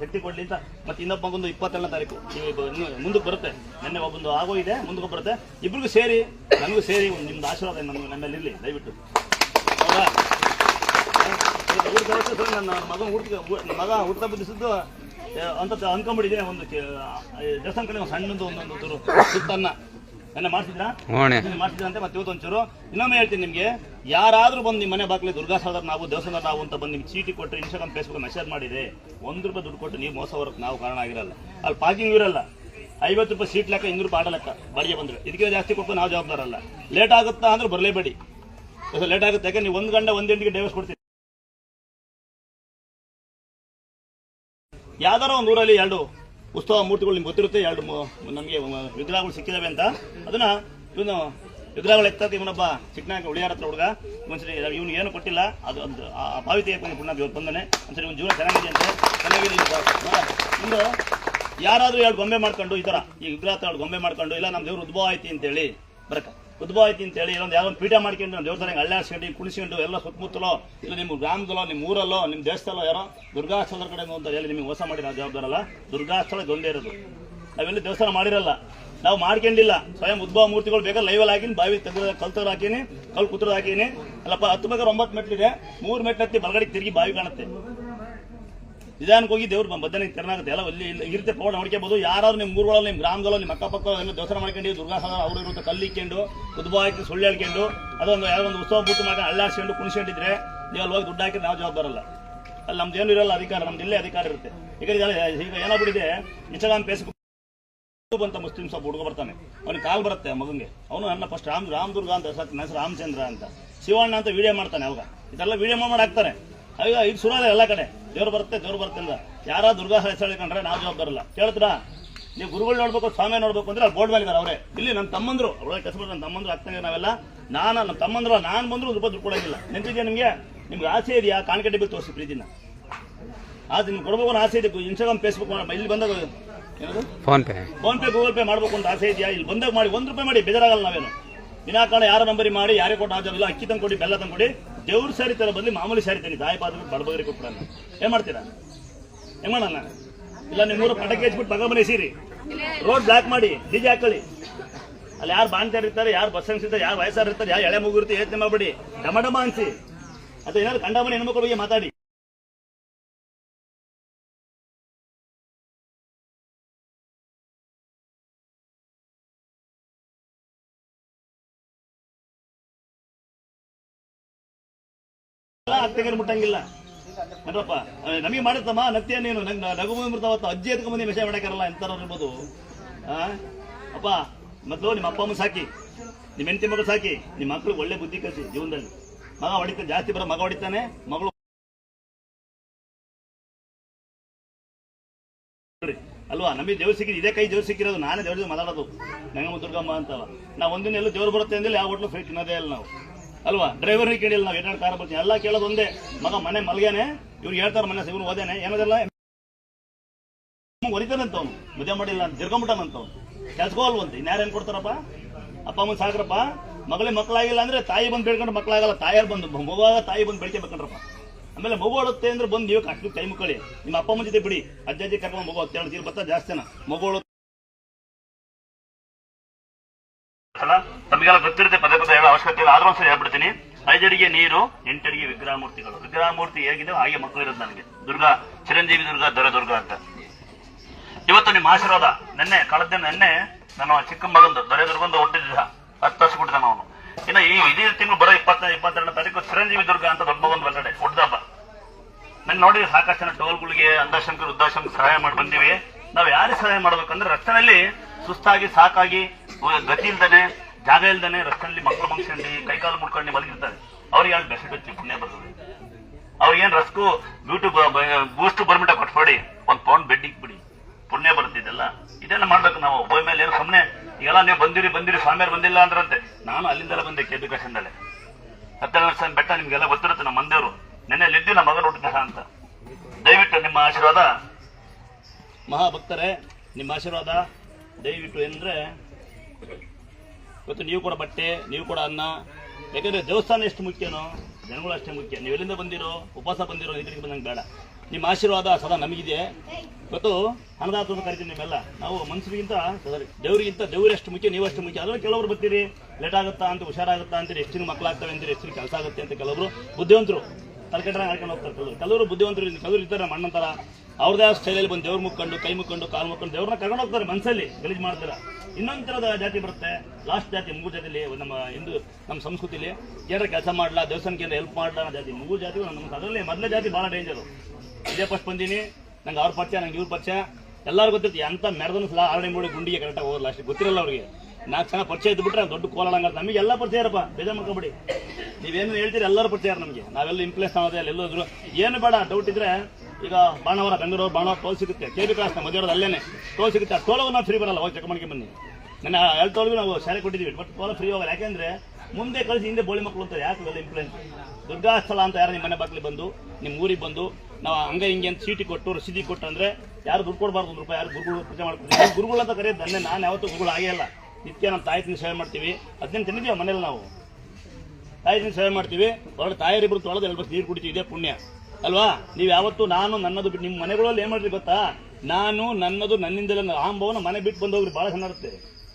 ಶಕ್ತಿ ಕೊಡ್ಲಿ ಅಂತ. ಮತ್ತೆ ಇನ್ನೊಬ್ಬ ಮಗೊಂದು ಇಪ್ಪತ್ತೇಳನೇ ತಾರೀಕು. ಮುಂದಕ್ಕೆ ಬರುತ್ತೆ. ನಿನ್ನೆ ಒಬ್ಬೊಂದು ಆಗೋ ಇದೆ, ಮುಂದಕ್ಕೆ ಬರುತ್ತೆ. ಇಬ್ರಿಗೂ ಸೇರಿ, ನನಗೂ ಸೇರಿ ಒಂದು ನಿಮ್ದು ಆಶೀರ್ವಾದ ನಮ್ಗೆ ನನ್ನಲ್ಲಿ ಇರಲಿ, ದಯವಿಟ್ಟು. ನನ್ನ ಮಗ ಹುಡ್ಕ ನನ್ನ ಮಗ ಹುಡ್ತಾ ಬಿದ್ದಿಸಿದ್ದು ಅಂತ ಅನ್ಕೊಂಡ್ಬಿಟ್ಟಿದ್ದೀನಿ ಒಂದು ದೇವಸ್ಥಾನ ಕಡೆ ಒಂದು ಸಣ್ಣದು ಒಂದೊಂದು ತುರು ಸುತ್ತನ್ನ. ನೆನ್ನೆ ಮಾಡ್ತಿದ್ರ ಹ್ಞೂ ಮಾಡ್ತಿದ್ರಂತೆ ಮತ್ತೆ ಒಂಚೂರು ಇನ್ನೊಮ್ಮೆ ಹೇಳ್ತೀನಿ ನಿಮಗೆ ಯಾರಾದ್ರೂ ಬಂದು ನಿಮ್ಮ ಮನೆ ಬಾಗಿಲು ದುರ್ಗಾ ಸಹೋದರ ನಾವು ದೇವಸ್ಥಾನ ನಾವು ಅಂತ ಬಂದು ನಿಮ್ಗೆ ಚೀಟಿ ಕೊಟ್ಟರೆ ಇನ್ಸ್ಟಾಗ್ರಾಮ್ ಫೇಸ್ಬುಕ್ ಮೆಸೇಜ್ ಮಾಡಿದೆ ಒಂದ್ ರೂಪಾಯಿ ದುಡ್ಡು ಕೊಟ್ಟು ನೀವು ಮೋಸ ಹೊರಕ್ ನಾವು ಕಾರಣ ಆಗಿರಲ್ಲ. ಅಲ್ಲಿ ಪಾರ್ಕಿಂಗ್ ಇರಲ್ಲ. ಐವತ್ತು ರೂಪಾಯಿ ಸೀಟ್ ಲೆಕ್ಕ ಇನ್ನೂರು ರೂಪಾಯಿ ಲೆಕ್ಕ ಬಾಡಿಗೆ ಬಂದ್ರೆ. ಇದಕ್ಕೆ ಜಾಸ್ತಿ ಕೊಟ್ಟು ನಾವು ಜವಾಬ್ದಾರಲ್ಲ. ಲೇಟ್ ಆಗುತ್ತಾ ಅಂದ್ರೆ ಬರಲೇಬೇಡಿ. ಲೇಟ್ ಆಗುತ್ತೆ. ಯಾಕೆ ನೀವು ಒಂದ್ ಗಂಟೆ ಒಂದ್ ಗಂಟೆಗೆ ಡೈವರ್ಸ್ ಕೊಡ್ತೀನಿ ಯಾವ್ದಾರ ಒಂದು ಊರಲ್ಲಿ ಎರಡು ಉತ್ಸವ ಮೂರ್ತಿಗಳು ನಿಮ್ಗೆ ಗೊತ್ತಿರುತ್ತೆ, ಎರಡು ನಮಗೆ ವಿಗ್ರಹಗಳು ಸಿಕ್ಕಿದ್ದಾವೆ ಅಂತ. ಅದನ್ನ ಇವನು ವಿಗ್ರಹಗಳು ಎತ್ತಕ್ಕೆ ಇವನೊಬ್ಬ ಚಿಕ್ಕನಾಗ ಉಳಿಯಾರ ಹತ್ರ ಹುಡುಗ ಒಂದ್ಸರಿ ಇವನು ಏನು ಕೊಟ್ಟಿಲ್ಲ, ಅದು ಒಂದು ಆ ಪಾವಿತಿ ಪುಣ್ಯ ಬಂದನೆ. ಒಂದ್ಸರಿ ಒಂದು ಜೀವನ ಚೆನ್ನಾಗಿದೆ ಅಂತ. ಚೆನ್ನಾಗಿದೆ ಇನ್ನು ಯಾರಾದರೂ ಎರಡು ಗೊಂಬೆ ಮಾಡ್ಕೊಂಡು ಈ ಥರ ಈ ವಿಗ್ರಹ ಎರಡು ಗೊಂಬೆ ಮಾಡ್ಕೊಂಡು, ಇಲ್ಲ ನಮ್ಮ ದೇವ್ರು ಉದ್ಭವ ಐತಿ ಅಂತೇಳಿ ಬರಕ. ಉದ್ಭವ ಐತಿ ಅಂತ ಹೇಳಿ, ಇಲ್ಲೊಂದು ಯಾವ್ದೊಂದು ಪೀಠ ಮಾಡ್ಕೊಂಡು ದೇವಸ್ಥಾನ ದೇವ್ರ ತರ ಅಳ್ಳಾಡ್ಸ್ಕೊಂಡು ಕುಣಿಸ್ಕೊಂಡು ಎಲ್ಲ ಸುತ್ತಮುತ್ತಲೋ, ಇಲ್ಲ ನಿಮ್ಮ ಗ್ರಾಮದಲ್ಲೋ ನಿಮ್ಮ ಊರಲ್ಲೋ ನಿಮ್ಮ ದೇಶದಲ್ಲೋ ಯಾರೋ ದುರ್ಗಾಸ್ಥಳದ ಕಡೆ ಅಂತ ಹೇಳಿ ನಿಮಗೆ ಹೊಸ ಮಾಡಿ ನಾವು ಜವಾಬ್ದಾರಲ್ಲ ದುರ್ಗಾಸ್ಥಳ ಒಂದೇ ಇರೋದು. ನಾವೆಲ್ಲಿ ದೇವಸ್ಥಾನ ಮಾಡಿರಲ್ಲ, ನಾವು ಮಾಡ್ಕೊಂಡಿಲ್ಲ. ಸ್ವಯಂ ಉದ್ಭವ ಮೂರ್ತಿಗಳು ಬೇಕಾದ್ರೆ ಲೈವಲ್ ಹಾಕಿನಿ, ಬಾವಿ ತೆಗೆದ ಕಲ್ತರ್ ಹಾಕಿನಿ ಕಲ್ ಕುತ್ರ ಹಾಕಿನಿ. ಅಲ್ಲಪ್ಪ, ಹತ್ತು ಬೇಕಾದ್ರೆ ಒಂಬತ್ತು ಮೆಟ್ಲಿದೆ ಮೂರು ಮೆಟ್ಲತ್ತಿ ಬಲಗಡೆಗೆ ತಿರುಗಿ ಬಾವಿ ಕಾಣುತ್ತೆ. ನಿಧಾನಕ್ಕೆ ಹೋಗಿ ದೇವ್ರು ಬದನೆ ತೆರನಾಗುತ್ತೆ. ಎಲ್ಲ ಇಲ್ಲಿ ಇರುತ್ತೆ ಪೌಡ ನೋಡ್ಕೋಬಹುದು ಯಾರಾದ್ರೂ ನಿಮ್ಮ ಊರುಗಳಲ್ಲಿ, ನಿಮ್ಮ ಗ್ರಾಮಗಳಲ್ಲಿ ನಿಮ್ಮ ಅಕ್ಕಪಕ್ಕ ಎಲ್ಲ ದೋಸರ ಮಾಡ್ಕೊಂಡು ದುರ್ಗಾಸಾಗರ ಅವರು ಇರುತ್ತೆ ಕಲ್ಲಿಕ್ಕೊಂಡು ಉದ್ಭವ ಸುಳ್ಳು ಹೇಳ್ಕೊಂಡು, ಅದೊಂದು ಯಾರೋ ಒಂದು ಉತ್ಸವ ಬಿಟ್ಟು ಮಾಡಿ ಅಳ್ಳಾಡ್ಸ್ಕೊಂಡು ಕುಣಿಸ್ಕೊಂಡಿದ್ರೆ ನೀವು ಅಲ್ಲಿ ಹೋಗಿ ದುಡ್ಡು ಹಾಕಿದ್ರೆ ನಾವು ಜವಾಬ್ದಾರಲ್ಲ ಅಲ್ಲಿ. ನಮ್ದು ಏನು ಇರಲ್ಲ ಅಧಿಕಾರ, ನಮ್ದು ಇಲ್ಲೇ ಅಧಿಕಾರ ಇರುತ್ತೆ. ಈಗ ಈಗ ಏನಾಗ್ಬಿಟ್ಟಿದೆ ಇನ್ಸ್ಟಾಗ್ರಾಮ್ ಫೇಸ್ಬುಕ್ ಅಂತ ಮುಸ್ಲಿಮ್ಸ್ ಒಬ್ಬ ಹುಡುಗ ಬರ್ತಾನೆ. ಅವ್ನಿಗೆ ಕಾಲ್ ಬರುತ್ತೆ ಆ ಮಗಂಗೆ ಅವನು ನನ್ನ ಫಸ್ಟ್ ರಾಮ್ ರಾಮ್ ದುರ್ಗಾ ಅಂತ ಹೆಸರು ರಾಮಚಂದ್ರ ಅಂತ. ಶಿವಣ್ಣ ಅಂತ ವಿಡಿಯೋ ಮಾಡ್ತಾನೆ ಅವಾಗ. ಇದೆಲ್ಲ ವಿಡಿಯೋ ಮಾಡಿ ಹಾಕ್ತಾನೆ ಈಗ ಈಗ ಸುರಾದ ಎಲ್ಲ ಕಡೆ ದೇವ್ರು ಬರುತ್ತೆ ದೇವ್ರು ಬರುತ್ತೆ ಅಂತ ಯಾರ ದುರ್ಗಾ ಹೆಸರು ಕಂಡ್ರೆ ನಾವು ಜವಾಬ್ದಾರಲ್ಲ ಕೇಳ್ತೀರಾ? ನೀವು ಗುರುಗಳು ನೋಡ್ಬೇಕು ಸ್ವಾಮಿ ನೋಡ್ಬೇಕು ಅಂದ್ರೆ ಅಲ್ಲಿ ಬೋರ್ಡ್ ಮೇಲೆ ಇದ್ದಾರೆ ಅವರೇ. ಇಲ್ಲಿ ನಮ್ಮ ತಮ್ಮಂದ್ರು ಅವಳ ಕೆಲಸ ನನ್ನ ತಮ್ಮಂದ್ರು ಆಗ್ತಾನೆ ನಾವೆಲ್ಲ. ನಾನು ನಮ್ಮ ತಮ್ಮಂದ್ರು ನಾನು ಬಂದ್ರು ಒಂದು ರೂಪಾಯಿ ಕೊಡೋಂಗಿಲ್ಲ. ನೆನಪಿದೆಯಾ ನಿಮಗೆ? ನಿಮ್ಗೆ ಆಸೆ ಇದೆಯಾ? ಕಾಣಿಕೆ ಡಬ್ಬಿ ತೋರಿಸಿ ಪ್ರೀತಿನ. ಆದ್ರೆ ನಿಮ್ಗೆ ಕೊಡ್ಬೇಕು ಅನ್ನೋ ಆಸೆ ಇದೆ ಇನ್ಸ್ಟಾಗ್ರಾಮ್ ಫೇಸ್ಬುಕ್ ಇಲ್ಲಿ ಬಂದಾಗ PhonePe. PhonePe Google Pay ಮಾಡ್ಬೇಕು ಅಂತ ಆಸೆ ಇದೆಯಾ? ಇಲ್ಲಿ ಬಂದಾಗ ಮಾಡಿ ಒಂದು ರೂಪಾಯಿ ಮಾಡಿ ಬೇಜಾರಾಗಲ್ಲ ನಾವೇನು. ವಿನಾಕಾರ ಯಾರ ನಂಬರಿ ಮಾಡಿ ಯಾರೇ ಕೊಟ್ಟು ಆಜ ಇಲ್ಲ ಅಕ್ಕಿ ತಂದು ಕೊಡಿ ಬೆಲ್ಲ ತಂದು ಕೊಡಿ ದೇವ್ರ ಸಾರಿ ತರ ಬದಲಿ ಮಾಮೂಲಿ ಸಾರಿ ತನಿ ದಾಯಿ ಪಾದ ಬಡಬಗರಿ ಕೊಟ್ಬಿಡಲ್ಲ ಏನ್ ಮಾಡ್ತೀರಾ? ಹೆಂಗ್ ಮಾಡೋಣ? ಇಲ್ಲ ನಿಮ್ಮ ಪಟಕ್ಕೆ ಹಚ್ಬಿಟ್ಟು ಬಗಮನೆ ಸೀರಿ. ರೋಡ್ ಬ್ಲಾಕ್ ಮಾಡಿ ಡಿಜೆ ಹಾಕೊಳ್ಳಿ. ಅಲ್ಲಿ ಯಾರು ಬಾಣ್ತಾರ ಇರ್ತಾರೆ, ಯಾರು ಬಸ್ ಇರ್ತಾರೆ, ಯಾರು ವಯಸ್ಸಾರು ಇರ್ತಾರೆ, ಯಾರು ಎಳೆ ಮಗು ಇರ್ತಾರೆ ಯೋಚನೆ ಮಾಡ್ಬೇಡಿ. ಡಮ ಡಮ ಅನ್ಸಿ. ಅಥವಾ ಏನಾದ್ರು ಕಂಡಮನೆ ಹೆಣ್ಮಕ್ಳ ಬಗ್ಗೆ ಮಾತಾಡಿ. ಅತ್ತೆಗೆ ಮುಟ್ಟಂಗಿಲ್ಲ. ನೋಡ್ರಪ್ಪ ನಮಗೆ ಮಾಡುತ್ತಮ್ಮ ನತ್ಯ ನೀನು ನಂಗೆ ನಗು ಮೃತವತ್ತು ಅಜ್ಜಿ ಎತ್ಕೊಂಡ್ ಬಂದು ವಿಷಯ ಮಾಡಕ್ಕಾರಲ್ಲ ಎಂತಾರ ಇರ್ಬೋದು? ಅಪ್ಪ, ಮೊದಲು ನಿಮ್ಮ ಅಪ್ಪ ಅಮ್ಮ ಸಾಕಿ. ನಿಮ್ಮ ಹೆಂಡತಿ ಮಗಳು ಸಾಕಿ. ನಿಮ್ಮ ಮಕ್ಳಿಗೆ ಒಳ್ಳೆ ಬುದ್ಧಿ ಕಲಿಸಿ ಜೀವನದಲ್ಲಿ. ಮಗ ಹೊಡಿತಾನೆ ಜಾಸ್ತಿ ಬರೋ ಮಗ ಹೊಡಿತಾನೆ, ಮಗಳು ಅಲ್ವಾ? ನಮಗೆ ದೇವ್ರು ಸಿಕ್ಕಿದ್ ಇದೇ ಕೈ ದೇವ್ರು ಸಿಕ್ಕಿರೋದು, ನಾನೇ ದೇವ್ರ ಮಾತಾಡೋದು. ನಂಗಮ್ಮ ದುರ್ಗಮ್ಮ ಅಂತವ. ನಾವು ಒಂದಿನ ಎಲ್ಲೂ ದೇವ್ರು ಬರುತ್ತೆ ಅಂದ್ರೆ ಯಾವ ಹೋಟ್ಲು ಫ್ರೀ ತಿನ್ನೋದೇ ಇಲ್ಲ ನಾವು. ಅಲ್ವಾ? ಡ್ರೈವರ್ ಕೇಳಿಲ್ಲ ನಾವು ಎರಡು ಕಾರ ಬರ್ತೀವಿ. ಎಲ್ಲ ಕೇಳೋದು ಒಂದೇ. ಮಗ ಮನೆ ಮಲ್ಗೇನೆ ಇವ್ರು ಹೇಳ್ತಾರೆ ಮನೆ ಇವ್ರು ಓದೇನೆ ಏನದಲ್ಲ? ಹೊರಿತಾನಂತ ಅವನು. ಮದುವೆ ಮಾಡಿಲ್ಲ ಅಂತ ತಿರ್ಕೊಂಬಿಟ್ಟಾನಂತ ಅವನು. ಕೆಲ್ಸಕೋಲ್ವಂತ ಇನ್ಯಾರೇನ್ ಕೊಡ್ತಾರಪ್ಪ? ಅಪ್ಪ ಅಮ್ಮ ಸಾಕ್ರಪ್ಪ? ಮಗಳೇ ಮಕ್ಕಳಾಗಿಲ್ಲ ಅಂದ್ರೆ ತಾಯಿ ಬಂದು ಬೇಡ್ಕೊಂಡು ಮಕ್ಕಳಾಗಲ್ಲ ತಾಯಾರು ಬಂದು ಮಗುವಾಗ ತಾಯಿ ಬಂದು ಬೆಳ್ಕೊಬೇಕಂಡ್ರಪ್ಪ ಆಮೇಲೆ ಮಗು ಅಳುತ್ತೆ ಅಂದ್ರೆ ಬಂದು ನೀವು ಅಷ್ಟು ಕೈ ಮುಕ್ಕಳಿ ನಿಮ್ಮ ಅಪ್ಪ ಅಮ್ಮ ಜೊತೆ ಬಿಡಿ. ಅಜ್ಜ ಅಜ್ಜಿ ಕರ್ಕೊಂಡು ಮಗು ಹತ್ತೆರಡು ತೀರ್ ಬತ್ತ ಜಾಸ್ತಿನ. ಮಗು ಅಳು ತಮಗೆಲ್ಲ ಗೊತ್ತಿರುತ್ತೆ ಪದೇ ಪದೇ ಹೇಳೋ ಅವಶ್ಯಕತೆ ಇಲ್ಲ. ಆದ್ರೂ ಒಂದ್ಸರಿ ಹೇಳ್ಬಿಡ್ತೀನಿ. ಐದಡಿಗೆ ನೀರು ಎಂಟಡಿಗೆ ವಿಗ್ರಹ ಮೂರ್ತಿಗಳು ವಿಗ್ರಹ ಮೂರ್ತಿ ಹೇಗಿದೆ, ಹಾಗೆ ಮಕ್ಕಳು ಇರೋದು ನನಗೆ. ದುರ್ಗಾ, ಚಿರಂಜೀವಿ ದುರ್ಗಾ, ದೊರೆ ದುರ್ಗಾ ಅಂತ. ಇವತ್ತು ನಿಮ್ಮ ಆಶೀರ್ವಾದ, ನೆನ್ನೆ, ಕಳೆದ ನೆನ್ನೆ ನನ್ನ ಚಿಕ್ಕ ಮಗಂದು, ದೊರೆ ದುರ್ಗಂದು ಹುಟ್ಟಿದ ಹತ್ತು ವರ್ಷ ಬಿಟ್ಟಿದ್ದಾನ ಅವನು. ಇನ್ನು ಈ ಇದೇ ತಿಂಗಳು ಬರೋ ಇಪ್ಪತ್ತ, ಇಪ್ಪತ್ತೆರಡನೇ ತಾರೀಕು ಚಿರಂಜೀವಿ ದುರ್ಗ ಅಂತ ದೊಡ್ಡ ಮಗನ ಬರ್ತಡೆ ನಾನು ನೋಡಿ, ಸಾಕಷ್ಟು ಜನ ಟೋಲ್ಗಳಿಗೆ ಅಂಧಶಂಕರ್ ವೃದ್ಧಾಶ್ರಮಕ್ಕೆ ಸಹಾಯ ಮಾಡಿ ಬಂದಿವಿ. ನಾವು ಯಾರಿಗೆ ಸಹಾಯ ಮಾಡ್ಬೇಕಂದ್ರೆ ರಕ್ತನಲ್ಲಿ ಸುಸ್ತಾಗಿ, ಸಾಕಾಗಿ ಗತಿ ಇಲ್ದಾನೆ, ಜಾಗ ಇಲ್ದಾನೆ ರಸ್ತೆಯಲ್ಲಿ ಮಕ್ಕಳು ಕೈ ಕೈಕಾಲು ಮುಡ್ಕೊಂಡು ಮಲಗಿರ್ತಾರೆ. ಅವ್ರಿಗೆ ಯಾರು ಬೆಸ್ಟ್ ಹಚ್ಚಿ ಪುಣ್ಯ ಬರ್ತದೆ. ಅವ್ರಿಗೇನ್ ರಸ್ಕು ಬ್ಯೂಟಿ ಬೂಸ್ಟ್ ಬರ್ಮಿಟ ಕೊಟ್ಬೇಡಿ ಒಂದು ಪೌಂಡ್ ಬೆಡ್ ಇಕ್ಬಿಡಿ. ಪುಣ್ಯ ಬರ್ತಿದ್ದೆಲ್ಲ ಇದೆಲ್ಲ. ಮಾಡ್ಬೇಕು ನಾವು. ಒಬ್ಬ ಮೇಲೆ ಏನು ಸುಮ್ಮನೆ ಈಗೆಲ್ಲ ನೀವು ಬಂದಿರಿ ಬಂದಿರಿ, ಸ್ವಾಮಿಯವ್ರು ಬಂದಿಲ್ಲ ಅಂದ್ರಂತೆ. ನಾನು ಅಲ್ಲಿಂದಲೇ ಬಂದೆ ಕೆ. ಹತ್ತೆರಡು ಲಕ್ಷ ಬೆಟ್ಟ ನಿಮ್ಗೆಲ್ಲ ಗೊತ್ತಿರುತ್ತೆ, ನಮ್ಮ ಮಂದಿಯವರು. ನೆನ್ನೆ ಲಿದ್ದಿ ನಮ್ಮ ಮಗನ ಹುಟ್ಟಿದ ಅಂತ. ದಯವಿಟ್ಟು ನಿಮ್ಮ ಆಶೀರ್ವಾದ. ಮಹಾಭಕ್ತರೇ, ನಿಮ್ಮ ಆಶೀರ್ವಾದ. ದಯವಿಟ್ಟು ಅಂದ್ರೆ ಇವತ್ತು ನೀವು ಕೂಡ ಬಟ್ಟೆ, ನೀವು ಕೂಡ ಅನ್ನ. ಯಾಕಂದ್ರೆ ದೇವಸ್ಥಾನ ಎಷ್ಟು ಮುಖ್ಯನೋ, ಜನಗಳು ಅಷ್ಟೇ ಮುಖ್ಯ. ನೀವು ಎಲ್ಲಿಂದ ಬಂದಿರೋ, ಉಪವಾಸ ಬಂದಿರೋ ನಿದ್ರಿಗೆ ಬಂದಂಗೆ ಬೇಡ. ನಿಮ್ಮ ಆಶೀರ್ವಾದ ಸದಾ ನಮಗಿದೆ. ಇವತ್ತು ಅನ್ನದಾತ ಕರಿತೀನಿ ನಿಮ್ಮೆಲ್ಲ. ನಾವು ಮನುಷ್ಯರಿಗಿಂತ ದೇವರಿಗಿಂತ ದೇವರಷ್ಟು ಮುಖ್ಯ ನೀವಷ್ಟು ಮುಖ್ಯ. ಅದರಲ್ಲಿ ಕೆಲವರು ಬರ್ತೀರಿ ಲೇಟ್ ಆಗುತ್ತಾ ಅಂತ, ಹುಷಾರಾಗುತ್ತಾ ಅಂತೀರಿ ಎಷ್ಟು ಮಕ್ಕಳಾಗ್ತವೆ ಅಂತೀರಿ ಎಷ್ಟು ಕೆಲಸ ಆಗುತ್ತೆ ಅಂತ ಕೆಲವರು ಬುದ್ಧಿವಂತರು. ತಲೆಕೆಟ್ಟ ಹಾಕೊಂಡು ಹೋಗ್ತಾರೆ ಕೆಲವರು. ಕೆಲವರು ಬುದ್ಧಿವಂತರು, ಕೆಲವರು ಇರ್ತಾರೆ ನಮ್ಮ ಅಣ್ಣಂತರ ಅವ್ರದೇ ಸ್ಟೈಲಲ್ಲಿ ಬಂದು ದೇವ್ರ ಮುಕ್ಕೊಂಡು ಕೈ ಮುಕ್ಕೊಂಡು ಕಾಲು ಮುಕ್ಕೊಂಡು ದೇವ್ರನ್ನ ಕರ್ಕೊಂಡು ಹೋಗ್ತಾರೆ ಮನಸ್ಸಲ್ಲಿ ಗಲೀಜು ಮಾಡ್ತಾರೆ. ಇನ್ನೊಂದು ಥರದ ಜಾತಿ ಬರುತ್ತೆ. ಲಾಸ್ಟ್ ಜಾತಿ ಮೂರು ಜಾತಿಲಿ, ನಮ್ಮ ಹಿಂದೂ, ನಮ್ಮ ಸಂಸ್ಕೃತಿಲಿ. ಏನಾರ ಕೆಲಸ ಮಾಡಲ್ಲ ದೇವಸ್ಥಾನಕ್ಕೆ ಹೆಲ್ಪ್ ಮಾಡಲ್ಲ ಅನ್ನೋ ಜಾತಿ ಮೂರು ಜಾತಿ ನಮ್ಮ ಅದರಲ್ಲಿ ಮೊದಲ ಜಾತಿ ಭಾಳ ಡೇಂಜರು ಇದೇ ಫಸ್ಟ್ ಬಂದೀನಿ, ನಂಗೆ ಅವ್ರ ಪರಿಚಯ, ನಂಗೆ ಇವ್ರ ಪರಿಚಯ. ಎಲ್ಲರೂ ಗೊತ್ತಿರ್ತಿ ಅಂತ ಮೆರದನ್ನು ಸಲ ಆರಡಿ ಮೂಡಿ ಗುಂಡಿಗೆ ಕರೆಕ್ಟಾಗಿ ಹೋಗಲ್ಲ ಅಷ್ಟು, ಗೊತ್ತಿರಲ್ಲ ಅವ್ರಿಗೆ. ನಾಲ್ಕು ಜನ ಪರಿಚಯ ಇದ್ಬಿಟ್ರೆ ದೊಡ್ಡ ಕೋಲಾಡಂಗ ನಮಗೆ ಎಲ್ಲ ಪರಿಚಯ ಇರಪ್ಪ, ಬೇಜಾರು ಮಾಡ್ಕೊಬೇಡಿ. ನೀವೇನು ಹೇಳ್ತೀರಿ ಎಲ್ಲರೂ ಪರಿಚಯ ನಮಗೆ. ನಾವೆಲ್ಲ ಇಂಪ್ಲೇಸ್ ಆಗೋದೇ ಅಲ್ಲೆಲ್ಲೋದ್ರು ಏನು ಬೇಡ ಡೌಟ್ ಇದ್ರೆ ಈಗ ಬಾಣವರ ಬೆಂಗಳೂರು ಬಾಣವರ ಟೋಲ್ ಸಿಗುತ್ತೆ. ಕೆ ಬಿ ಕ್ರಾಸ್ನ ಮದುವೆ ಅಲ್ಲೇನೆ. ಟೋಲ್ ಸಿಗುತ್ತೆ. ಆ ಟೋಲ್ ನಾವು ಫ್ರೀ ಬರಲ್ಲ. ಹೋಗಿ ಚೆಕ್ ಮಾಡ್ಕೊಂಡು ಬನ್ನಿ. ನನ್ನ ಎರಡು ಟೋಲ್ಗೂ ನಾವು ಶಾಲೆ ಕೊಟ್ಟಿದ್ದೀವಿ. ಬಟ್ ಟೋಲ್ ಫ್ರೀ ಹೋಗಲ್ಲ. ಯಾಕೆಂದ್ರೆ ಮುಂದೆ ಕಳಿಸಿ ಹಿಂದೆ ಬೋಳಿ ಮಕ್ಕಳು ಅಂತ ಯಾಕೆ ಅದೆಲ್ಲ ಇಂಪ್ಲೂಯೆನ್ಸ್ ದುರ್ಗಾಸ್ಥಳ ಅಂತ ಯಾರು ನಿಮ್ಮ ಮನೆ ಬಾಗಿಲಿ ಬಂದು, ನಿಮ್ಮ ಊರಿಗೆ ಬಂದು, ನಾವು ಹಂಗೆ ಹಿಂಗೆ ಅಂತ ಸೀಟಿ ಕೊಟ್ಟು ರಸೀದಿ ಕೊಟ್ಟು ಅಂದರೆ ಯಾರು ದುಡ್ಡು ಕೊಡಬಾರ್ದು ಒಂದು ರೂಪಾಯಿ? ಯಾರು ಗುರುಗಳು ಪೂಜೆ ಮಾಡ್ಕೊಡ್ತೀವಿ ಗುರುಗಳು ಅಂತ ಕರೆಯೋದು ಅಲ್ಲೇ ನಾನು ಯಾವತ್ತೂ ಗುರುಗಳು ಆಗೇ ಇಲ್ಲ ನಿತ್ಯ ನಮ್ಮ ತಾಯಿ ತಿಂದು ಸೇವೆ ಮಾಡ್ತೀವಿ. ಅದನ್ನ ತಿಂದಿದ್ದೀವಿ ಮನೇಲಿ ನಾವು? ತಾಯಿ ತಿಂದು ಸೇವೆ ಮಾಡ್ತೀವಿ. ಹೊರಗೆ ತಾಯರಿಬ್ರು ತೊಳೆದು ಎರಡು ನೀರು ಕುಡಿತೀವಿ. ಇದೇ ಪುಣ್ಯ. ಅಲ್ವಾ? ನೀವು ಯಾವತ್ತು ನಾನು ನನ್ನದು ಬಿಟ್ಟು ನಿಮ್ಮ ಮನೆಗಳಲ್ಲಿ ಏನು ಮಾಡ್ರಿ ಗೊತ್ತಾ? ನಾನು ನನ್ನದು ನನ್ನಿಂದಲೇ ಆಂಬವನ ಮನೆ ಬಿಟ್ಟು ಬಂದು ಹೋಗ್ರಿ ಭಾಳ ಚೆನ್ನಾಗಿರುತ್ತೆ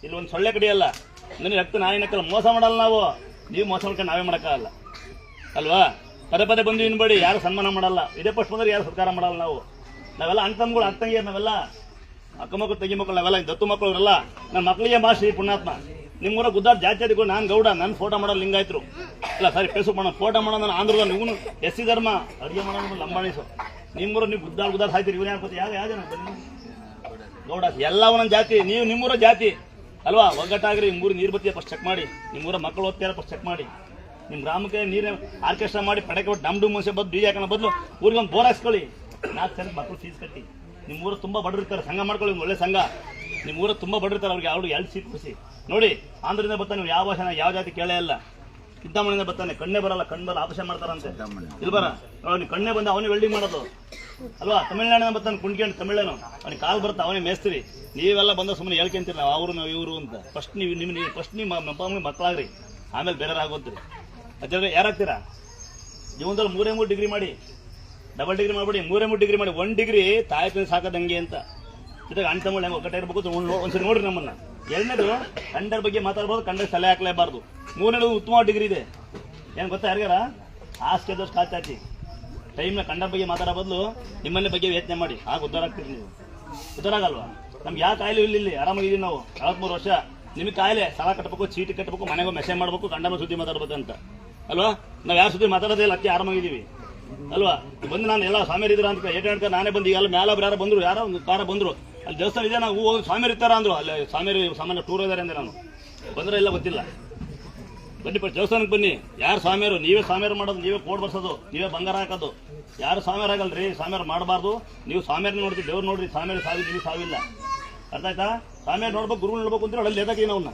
ಇಲ್ಲಿ ಒಂದು ಸೊಳ್ಳೆ ಕಡಿಯಲ್ಲ ನನಗೆ ರಕ್ತ ನಾಯಿನಕ್ಕಲ್ಲ ಮೋಸ ಮಾಡಲ್ಲ ನಾವು. ನೀವು ಮೋಸ ಮಾಡ್ಕೊಂಡು ನಾವೇ ಮಾಡೋಕ್ಕಾಗಲ್ಲ. ಅಲ್ವಾ? ಪದೇ ಪದೇ ಬಂದು ಇನ್ಬೇಡಿ ಯಾರು ಸನ್ಮಾನ ಮಾಡಲ್ಲ. ಇದೇ ಪಸ್ಟ್ ಬಂದ್ರೆ ಯಾರು ಸತ್ಕಾರ ಮಾಡಲ್ಲ ನಾವು. ನಾವೆಲ್ಲ ಅಣ್ಣ ತಮ್ಮಗಳು ಅಕ್ಕ ನಾವೆಲ್ಲ. ಅಕ್ಕ ಮಕ್ಕಳು ತಂಗಿ ಮಕ್ಕಳು ನಾವೆಲ್ಲ ದತ್ತು ಮಕ್ಕಳು ಅವರೆಲ್ಲ. ನನ್ನ ಮಕ್ಕಳಿಗೆ ಮಾಸ್ಟ್ರಿ ಪುಣ್ಯಾತ್ಮ. ನಿಮ್ಮೂರ ಗುದ್ದಾಡ್ ಜಾತಿ ಜಾತಿಗಳು ನಾನು ಗೌಡ ನನ್ನ ಫೋಟೋ ಮಾಡೋ ಲಿಂಗಾಯ್ತರು ಇಲ್ಲ ಸರಿ ಫೇಸ್ಬುಕ್ ಮಾಡೋ ಫೋಟೋ ಮಾಡೋ ನಾನು ಆಂಧ್ರದ ನೀವು ಎಸ್ ಸಿ ಧರ್ಮ, ಅಡುಗೆ ಮಾಡೋ ಲಂಬಾಣಿಸು ನಿಮ್ಮೂರ ನೀವು ಗುದ್ದಾಡ್ ಗುದ್ದಾಡ್ ಸಾಯ್ತೀರಿ ಇವನೇ ಯಾಕೆ ಯಾವ ಯಾವ ಜನ? ಗೌಡ ಎಲ್ಲ ಒಂದೊಂದು ಜಾತಿ. ನೀವು ನಿಮ್ಮೂರ ಜಾತಿ. ಅಲ್ವಾ? ಒಗ್ಗಟ್ಟಾಗ್ರಿ, ನಿಮ್ಮೂರು ನೀರು ಬತ್ತಿ ಫಸ್ಟ್ ಚೆಕ್ ಮಾಡಿ. ನಿಮ್ಮೂರ ಮಕ್ಕಳು ಓದ್ತಾರ ಫಸ್ಟ್ ಚೆಕ್ ಮಾಡಿ. ನಿಮ್ಮ ಗ್ರಾಮಕ್ಕೆ ನೀರಿನ ಆರ್ಕೆಸ್ಟ್ರಾ ಮಾಡಿ ಪಡೆಕೆ ಬಿಟ್ಟು ಡಮ್ ಡುಮ್ ಮನುಷ್ಯ ಬದ್ದು ಬೀಜ ಹಾಕೋಣ ಬದಲು ಊರಿಗೆ ಒಂದು ಬೋರ್ ಹಾಕ್ಸ್ಕೊಳ್ಳಿ. ನಾಲ್ಕು ಜನ ಮಕ್ಕಳು ಫೀಸ್ ಕಟ್ಟಿ. ನಿಮ್ಮೂರು ತುಂಬಾ ಇರ್ತಾರೆ, ಸಂಘ ಮಾಡ್ಕೊಳ್ಳಿ ಒಳ್ಳೆ ಸಂಘ. ನಿಮ್ಮ ಊರು ತುಂಬ ಬಡಿರ್ತಾರೆ ಅವ್ರಿಗೆ ಅವ್ರಿಗೆ ಎರಡು ಸೀಟ್ ಖುಷಿ ನೋಡಿ ಆಂಧ್ರದಿಂದ ಬರ್ತಾನೆ ನೀವು ಯಾವ ಭಾಷೆನ ಯಾವ ಜಾತಿ ಕೇಳೇ ಇಲ್ಲ. ಸಿದ್ದಾಮಣ್ಣಿಂದ ಬರ್ತಾನೆ ಕಣ್ಣೇ ಬರಲ್ಲ ಕಣ್ಣು ಬರಲ್ಲ ಆಪರೇಷನ್ ಮಾಡ್ತಾರಂತೆ. ಇಲ್ಲಿ ಬರ ಅವ್ನಿಗೆ ಕಣ್ಣೇ ಬಂದ ಅವನೇ ವೆಲ್ಡಿಂಗ್ ಮಾಡೋದು. ಅಲ್ವಾ? ತಮಿಳ್ನಾಡಿನ ಬರ್ತಾನೆ ಕುಣ್ಕೊಂಡು ತಮಿಳೇನು. ಅವ್ನಿಗೆ ಕಾಲ್ ಬರ್ತಾ ಅವನೇ ಮೇಸ್ತ್ರಿ. ನೀವೆಲ್ಲ ಬಂದ ಸುಮ್ಮನೆ ಹೇಳ್ಕೊಂತೀರಿ ನಾವು ಅವರು ನಾವು ಇವರು ಅಂತ. ಫಸ್ಟ್ ನೀವು ನಿಮ್ಮ ನೀವು ಫಸ್ಟ್ ನಿಮ್ಮ ಅಪ್ಪ ಮಕ್ಕಳಾಗ್ರಿ. ಆಮೇಲೆ ಬೇರೆ ಆಗೋದ್ರಿ ಅಜ್ಜಾದ್ರೆ ಯಾರಾಗ್ತೀರಾ? ಜೀವನದಲ್ಲಿ ಮೂರೇ ಮೂರು ಡಿಗ್ರಿ ಮಾಡಿ. ಡಬಲ್ ಡಿಗ್ರಿ ಮಾಡ್ಬಿಡಿ ಮೂರೇ ಮೂರು ಡಿಗ್ರಿ ಮಾಡಿ. ಒನ್ ಡಿಗ್ರಿ ತಾಯಿ ಸಾಕೋದಂಗೆ ಅಂತ. ಜೊತೆಗೆ ಅಣ್ಣ ತಮ್ಮ ಹೆಂಗೆ ಇರಬೇಕು ಒಂದ್ಸರಿ ನೋಡ್ರಿ ನಮ್ಮನ್ನ. ಎರಡನೇದು, ಕಂಡರ ಬಗ್ಗೆ ಮಾತಾಡ್ಬೋದು, ಕಂಡರ ಸಲಹೆ ಹಾಕ್ಲೇಬಾರ್ದು. ಮೂರನೇದು ಉತ್ತಮ ಡಿಗ್ರಿ ಇದೆ. ಏನು ಗೊತ್ತಾ ಯಾರಿಗಾರ? ಆಸ್ತಿ ದೋಷ ಕಾಚಾಚಿ ಟೈಮ್ನ ಕಂಡರ ಬಗ್ಗೆ ಮಾತಾಡೋ ಬದಲು ನಿಮ್ಮನ್ನೇ ಬಗ್ಗೆ ಯೋಚನೆ ಮಾಡಿ. ಆಗ ಉದ್ದಾರ ಆಗ್ತೀರಿ ನೀವು. ಉದ್ದಾರ ಆಗಲ್ವಾ? ನಮ್ಗೆ ಯಾವ ಕಾಯಿಲೆ ಇಲ್ಲ ಇಲ್ಲಿ. ಆರಾಮಾಗಿದ್ದೀವಿ ನಾವು. ನಲವತ್ಮೂರು ವರ್ಷ. ನಿಮಗೆ ಕಾಯಿಲೆ, ಸಾಲ ಕಟ್ಟಬೇಕು ಚೀಟಿ ಕಟ್ಟಬೇಕು ಮನೆಗೆ ಮೆಸೇಜ್ ಮಾಡಬೇಕು, ಗಂಡನ ಸುದ್ದಿ ಅಂತ. ಅಲ್ವಾ? ನಾವು ಯಾವ ಸುದ್ದಿ ಮಾತಾಡೋದೇ ಇಲ್ಲ, ಅತ್ತಿ ಆರಾಮಾಗಿದ್ದೀವಿ. ಅಲ್ವಾ? ಬಂದು ನಾನು ಎಲ್ಲ ಸ್ವಾಮಿಯರ್ ಇದ್ರ ಅಂತ ಏಟಾಡ್ಕ ನಾನೇ ಬಂದು ಈಗ ಮ್ಯಾಲ ಯಾರು ಬಂದ್ರು, ಯಾರೋ ಒಂದು ಕಾರ ಬಂದ್ರು. ಅಲ್ಲಿ ದೇವಸ್ಥಾನ ಇದೆ, ನಾವು ಹೋಗಿ ಸ್ವಾಮಿಯರು ಇರ್ತಾರ ಅಂದ್ರು. ಅಲ್ಲಿ ಸ್ವಾಮಿಯರು ಸಾಮಾನ್ಯ ಟೂರ್ ಇದಾರೆ ಅಂದ್ರೆ ನಾನು. ಬಂದ್ರೆ ಇಲ್ಲ ಗೊತ್ತಿಲ್ಲ. ಬನ್ನಿ ಬಟ್ ದೇವಸ್ಥಾನಕ್ಕೆ ಬನ್ನಿ. ಯಾರು ಸ್ವಾಮಿಯರು ನೀವೇ ಸ್ವಾಮಿಯರು ಮಾಡೋದು, ನೀವೇ ಕೋಡ್ ಬರ್ಸೋದು, ನೀವೇ ಬಂಗಾರ ಹಾಕೋದು. ಯಾರು ಸ್ವಾಮಿಯರ್ ಆಗಲ್ರಿ? ಸ್ವಾಮಿಯರು ಮಾಡಬಾರ್ದು. ನೀವು ಸ್ವಾಮಿಯರ್ ನೋಡ್ತೀವಿ ದೇವ್ರು ನೋಡ್ರಿ ಸ್ವಾಮಿಯರು ಸಾವಿ, ನೀವು ಸಾವಿಲ್ಲ. ಅರ್ಥ ಆಯ್ತಾ? ಸ್ವಾಮಿಯರ್ ನೋಡ್ಬೇಕು ಗುರು ನೋಡ್ಬೇಕು ಅಂದ್ರೆ ಅಲ್ಲಿ ನೇದಾಕಿ ನಾವು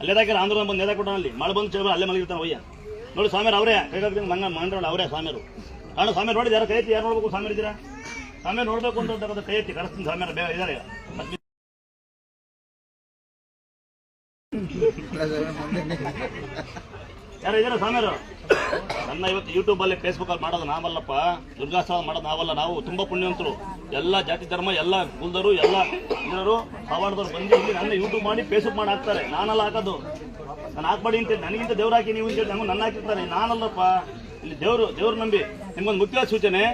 ಅಲ್ಲೇ ದಾಕಿರ ಆಂಧ್ರ ಬಂದು ನೇದಾಕ ಅಲ್ಲಿ. ಮಳೆ ಬಂದು ಚೇಳ ಅಲ್ಲೇ ಮಲಗಿರ್ತಾನೆ ಒಯ್ಯ ನೋಡಿ ಸ್ವಾಮಿಯರು ಅವರೇ. ಕೈಗಾಗ್ತೀನಿ ಮಂಗ ಮಂಡ್ರಲ್ಲ, ಅವರೇ ಸ್ವಾಮಿಯರು ಕಾರಣ ಸ್ವಾಮಿಯರು ನೋಡಿದ್ರೆ ಯಾರು ಕೈತಿ ಯಾರು ನೋಡ್ಬೇಕು ಸ್ವಾಮಿ ಇದ್ದೀರಾ? ಸ್ವಾಮಿಯರು ನೋಡ್ಬೇಕು ಅಂತ ಕೈ ಎತ್ತಿ ಕರೆಸ್ತೀನಿ ಆಮೇಲೆ ಬೇಗ ಇದಾರೆ. ಯಾರ ಇದ್ದೀರಾ ಸ್ವಾಮಿಯರು ನನ್ನ ಇವತ್ತು ಯೂಟ್ಯೂಬ್ ಅಲ್ಲಿ ಫೇಸ್ಬುಕ್ ಅಲ್ಲಿ ಮಾಡೋದು ನಾವಲ್ಲಪ್ಪ. ದುರ್ಗಾಸ್ತವ ಮಾಡೋದು ನಾವಲ್ಲ ನಾವು. ತುಂಬಾ ಪುಣ್ಯವಂತರು. ಎಲ್ಲ ಜಾತಿ ಧರ್ಮ, ಎಲ್ಲ ಕುಲ್ದರು ಎಲ್ಲ ಜನರು ಪವಾಡದವ್ರು ಬಂದು ಇಲ್ಲಿ ನನ್ನ ಯೂಟ್ಯೂಬ್ ಮಾಡಿ ಫೇಸ್ಬುಕ್ ಮಾಡಿ ಹಾಕ್ತಾರೆ. ನಾನಲ್ಲ ಹಾಕೋದು. ನಾನು ಹಾಕ್ಬೇಡಿ ಅಂತ ನನಗಿಂತ ದೇವ್ರ ಹಾಕಿ ನೀವು ಅಂತ ಹೇಳಿ ನಂಗೆ ನನ್ನ ಹಾಕಿರ್ತಾರೆ. ನಾನಲ್ಲಪ್ಪ. ಇಲ್ಲಿ ದೇವರು, ದೇವ್ರು ನಂಬಿ. ನಿಮ್ಗೊಂದು ಮುಖ್ಯ ಸೂಚನೆ